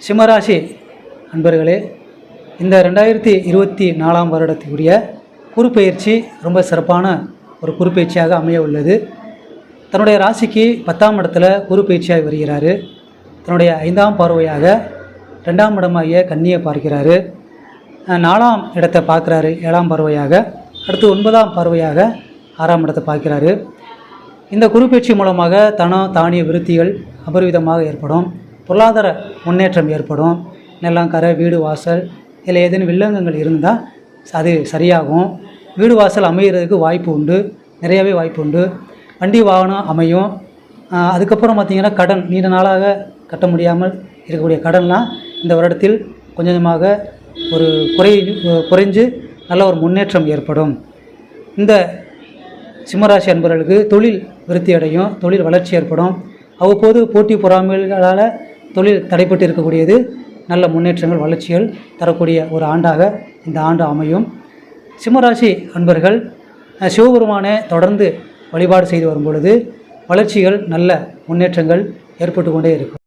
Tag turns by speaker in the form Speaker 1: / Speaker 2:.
Speaker 1: சிம்மராசி அன்பர்களே இந்த ரெண்டாயிரத்தி இருபத்தி நாலாம் வருடத்துக்குரிய குறுப்பெயர்ச்சி ரொம்ப சிறப்பான ஒரு குறுப்பெயர்ச்சியாக அமைய உள்ளது தன்னுடைய ராசிக்கு பத்தாம் இடத்துல குறுப்பெயர்ச்சியாக வருகிறாரு. தன்னுடைய ஐந்தாம் பார்வையாக ரெண்டாம் இடமாகிய கன்னியை பார்க்கிறாரு. நாலாம் இடத்தை பார்க்குறாரு ஏழாம் பார்வையாக. அடுத்து ஒன்பதாம் பார்வையாக ஆறாம் இடத்தை பார்க்கிறாரு. இந்த குறுப்பெயர்ச்சி மூலமாக தனம் தானிய விருத்திகள் அபரிவிதமாக ஏற்படும். பொருளாதார முன்னேற்றம் ஏற்படும். நிலம் கரை வீடு வாசல் இதில் ஏதேனும் வில்லங்கங்கள் இருந்தால் அது சரியாகும். வீடு வாசல் அமைகிறதுக்கு வாய்ப்பு உண்டு. நிறையவே வாய்ப்பு உண்டு. வண்டி வாகனம் அமையும். அதுக்கப்புறம் பார்த்திங்கன்னா கடன் நீண்ட நாளாக கட்ட முடியாமல் இருக்கக்கூடிய கடன்லாம் இந்த வருடத்தில் கொஞ்சம் கொஞ்சமாக ஒரு குறை குறைஞ்சு நல்ல ஒரு முன்னேற்றம் ஏற்படும். இந்த சிம்மராசி அன்பர்களுக்கு தொழில் விருத்தி அடையும். தொழில் வளர்ச்சி ஏற்படும். அவ்வப்போது போட்டி பொறாமைகளால் தொழில் தடைப்பட்டு இருக்கக்கூடியது. நல்ல முன்னேற்றங்கள் வளர்ச்சிகள் தரக்கூடிய ஒரு ஆண்டாக இந்த ஆண்டு அமையும். சிம்மராசி அன்பர்கள் சிவபெருமானை தொடர்ந்து வழிபாடு செய்து வரும் பொழுது வளர்ச்சிகள் நல்ல முன்னேற்றங்கள் ஏற்பட்டு கொண்டே இருக்கும்.